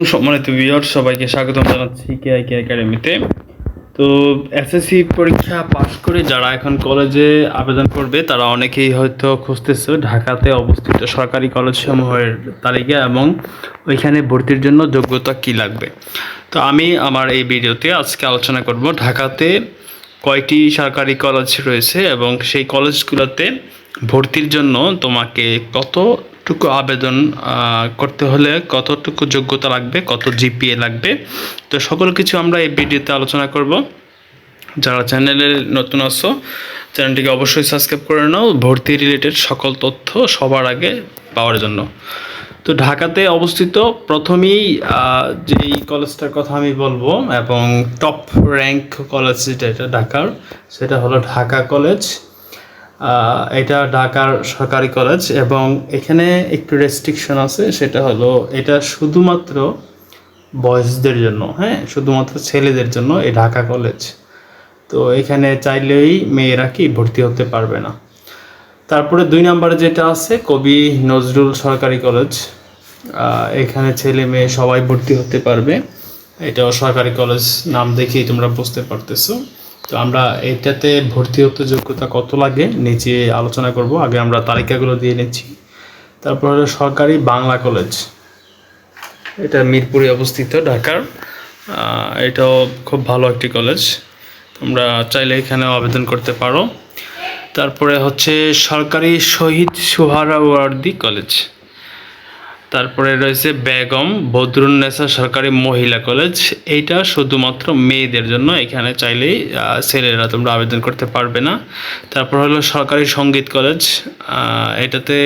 সম্মানিত ভিউয়ার সবাইকে স্বাগতম জানাচ্ছি কে আই কে একাডেমিতে তো এসএসসি পরীক্ষা পাশ করে যারা এখন কলেজে আবেদন করবে, তারা অনেকেই হয়তো খুঁজতেছে ঢাকাতে অবস্থিত সরকারি কলেজ সমূহের তালিকা এবং ওইখানে ভর্তির জন্য যোগ্যতা কি লাগবে। তো আমি আমার এই ভিডিওতে আজকে আলোচনা করব ঢাকাতে কয়টি সরকারি কলেজ রয়েছে এবং সেই কলেজগুলোতে ভর্তির জন্য তোমাকে কতটুকু আবেদন করতে হলে কতটুকু যোগ্যতা লাগবে, কত জিপিএ লাগবে, তো সকল কিছু আমরা এই ভিডিওতে আলোচনা করব। যারা চ্যানেলে নতুন আসো চ্যানেলটিকে অবশ্যই সাবস্ক্রাইব করে নাও। ভর্তি রিলেটেড সকল তথ্য সবার আগে পাওয়ার জন্য। তো ঢাকাতে অবস্থিত প্রথমেই যেই কলেজটার কথা আমি বলব এবং টপ র্যাঙ্ক কলেজ যেটা, এটা ঢাকার, সেটা হলো ঢাকা কলেজ এটা ঢাকার সরকারি কলেজ এবং এখানে একটু রেস্ট্রিকশন আছে, সেটা হলো এটা শুধুমাত্র বয়েজদের জন্য হ্যাঁ? শুধুমাত্র ছেলেদের জন্য এই ঢাকা কলেজ তো এখানে চাইলেই মেয়েরা কি ভর্তি হতে পারবে না। তারপরে দুই নম্বরে যেটা আছে, কবি নজরুল সরকারি কলেজ এখানে ছেলে মেয়ে সবাই ভর্তি হতে পারবে। এটাও সরকারি কলেজ নাম দেখেই তোমরা বুঝতে পারতেছো। তো আমরা এটাতে ভর্তি হতে যোগ্যতা কত লাগে নিচে আলোচনা করব। আগে আমরা তালিকাগুলো দিয়ে নিচ্ছি। তারপর হলো সরকারি বাংলা কলেজ। এটা মিরপুরে অবস্থিত, ঢাকার। এটাও খুব ভালো একটি কলেজ। তোমরা চাইলে এখানেও আবেদন করতে পারো। তারপরে হচ্ছে সরকারি শহীদ সোহরাওয়ার্দী কলেজ। তারপরে রয়েছে বেগম বদরুন্নেসা সরকারি মহিলা কলেজ। এইটা শুধুমাত্র মেয়েদের জন্য, এখানে চাইলেই ছেলেরা তোমরা আবেদন করতে পারবে না। তারপর হলো সরকারি সংগীত কলেজ। এটাতে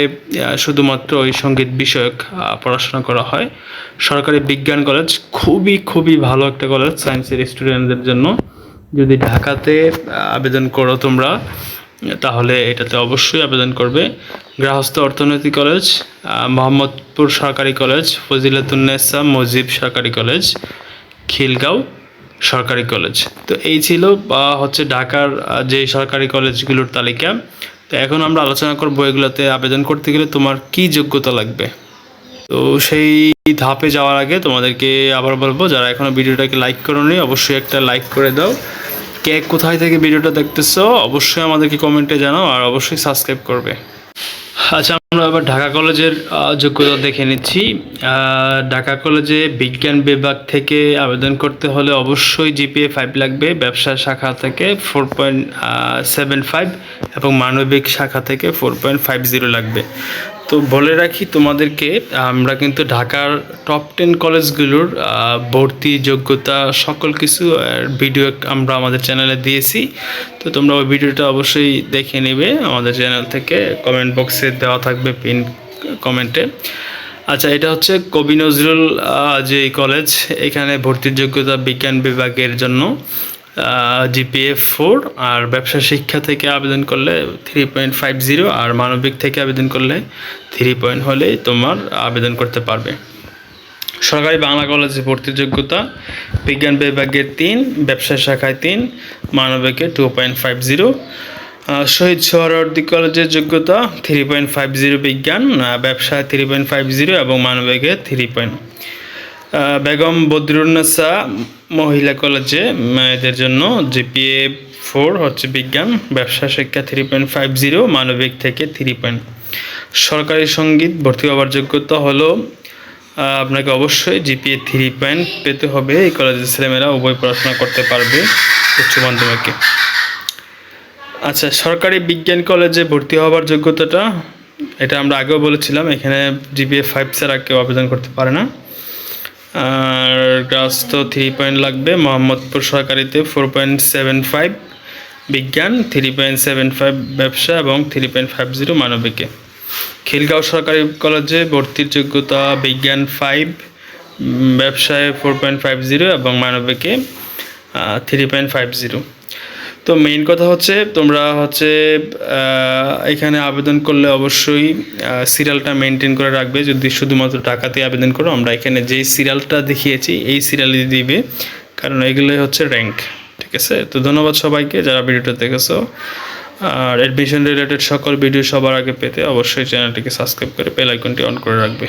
শুধুমাত্র ওই সংগীত বিষয়ক পড়াশোনা করা হয়। সরকারি বিজ্ঞান কলেজ খুবই খুবই ভালো একটা কলেজ, সায়েন্সের স্টুডেন্টদের জন্য। যদি ঢাকাতে আবেদন করো তোমরা তাহলে এটাতে অবশ্যই আবেদন করবে। গৃহস্থ অর্থনীতি কলেজ মোহাম্মদপুর সরকারি কলেজ ফজিলাতুন্নেসা মজিব সরকারি কলেজ, খিলগাঁও সরকারি কলেজ। তো এই ছিল, বা, হচ্ছে ঢাকার যে সরকারি কলেজগুলোর তালিকা। তো এখন আমরা আলোচনা করব এগুলোতে আবেদন করতে গেলে তোমার কি যোগ্যতা লাগবে। তো সেই ধাপে যাওয়ার আগে তোমাদেরকে আবার বলব, যারা এখনও ভিডিওটাকে লাইক করোনি, অবশ্যই একটা লাইক করে দাও। কে কোথায় থেকে ভিডিওটা দেখতেছো, অবশ্যই আমাদেরকে কমেন্টে জানাও আর অবশ্যই সাবস্ক্রাইব করবে। আচ্ছা আমরা এবার ঢাকা কলেজের যোগ্যতা দেখে নিচ্ছি। ঢাকা কলেজে বিজ্ঞান বিভাগ থেকে আবেদন করতে হলে অবশ্যই জিপিএ ফাইভ লাগবে। ব্যবসা শাখা থেকে ফোর পয়েন্ট সেভেন ফাইভ এবং মানবিক শাখা থেকে ফোর পয়েন্ট ফাইভ জিরো লাগবে। তো বলে রাখি তোমাদেরকে, আমরা কিন্তু ঢাকার টপ টেন কলেজগুলোর ভর্তি, যোগ্যতা সকল কিছু ভিডিও আমরা আমাদের চ্যানেলে দিয়েছি। তো তোমরা ওই ভিডিওটা অবশ্যই দেখে নেবে, আমাদের চ্যানেল থেকে কমেন্ট বক্সে দেওয়া থাকবে পিন কমেন্টে আচ্ছা এটা হচ্ছে কবি নজরুল যে কলেজ এখানে ভর্তির যোগ্যতা বিজ্ঞান বিভাগের জন্য। জিপিএ ফোর আর ব্যবসা শিক্ষা থেকে আবেদন করলে থ্রি পয়েন্ট ফাইভ জিরো আর মানবিক থেকে আবেদন করলে থ্রি পয়েন্ট হলেই তোমার আবেদন করতে পারবে। সরকারি বাংলা কলেজে ভর্তির যোগ্যতা বিজ্ঞান বিভাগের তিন, ব্যবসা শাখায় তিন, মানবিকে two point five zero Shaheed Suhrawardy কলেজের যোগ্যতা থ্রি পয়েন্ট ফাইভ জিরো বিজ্ঞান ব্যবসায় থ্রি পয়েন্ট ফাইভ জিরো এবং মানবিকে থ্রি পয়েন্ট বেগম বদরুন্নেসা মহিলা কলেজে মেয়েদের জন্য জিপিএ ফোর হচ্ছে বিজ্ঞান, ব্যবসা, শিক্ষা থ্রি পয়েন্ট ফাইভ জিরো, মানবিক থেকে থ্রি পয়েন্ট। সরকারি সংগীত ভর্তি হওয়ার যোগ্যতা হলো আপনাকে অবশ্যই জিপিএ থ্রি পয়েন্ট পেতে হবে। এই কলেজের ছেলেমেয়েরা উভয় পড়াশোনা করতে পারবে উচ্চ মাধ্যমিকে। আচ্ছা সরকারি বিজ্ঞান কলেজে ভর্তি হওয়ার যোগ্যতাটা, এটা আমরা আগেও বলেছিলাম, এখানে জিপিএ ফাইভ ছাড়া কেউ আবেদন করতে পারে না। আর গ্রাস্ত থ্রি পয়েন্ট লাগবে, মোহাম্মদপুর সরকারিতে ফোর পয়েন্ট সেভেন ফাইভ বিজ্ঞান থ্রি পয়েন্ট সেভেন ফাইভ ব্যবসা এবং থ্রি পয়েন্ট ফাইভ জিরো মানবিকে। খিলগাঁও সরকারি কলেজে ভর্তির যোগ্যতা বিজ্ঞান ফাইভ ব্যবসায় ফোর পয়েন্ট ফাইভ জিরো এবং মানবিকে থ্রি পয়েন্ট ফাইভ জিরো তো মেইন কথা হচ্ছে তোমরা হচ্ছে এখানে আবেদন করলে অবশ্যই সিরিয়ালটা মেনটেন করে রাখবে। যদি শুধুমাত্র টাকাতে আবেদন করো, আমরা এখানে যেই সিরিয়ালটা দেখিয়েছি, এই সিরিয়ালই দিবে। কারণ এগুলোই হচ্ছে র্যাঙ্ক ঠিক আছে? তো ধন্যবাদ সবাইকে যারা ভিডিওটা দেখেছ। আর অ্যাডমিশন রিলেটেড সকল ভিডিও সবার আগে পেতে অবশ্যই চ্যানেলটিকে সাবস্ক্রাইব করে বেল আইকনটি অন করে রাখবে।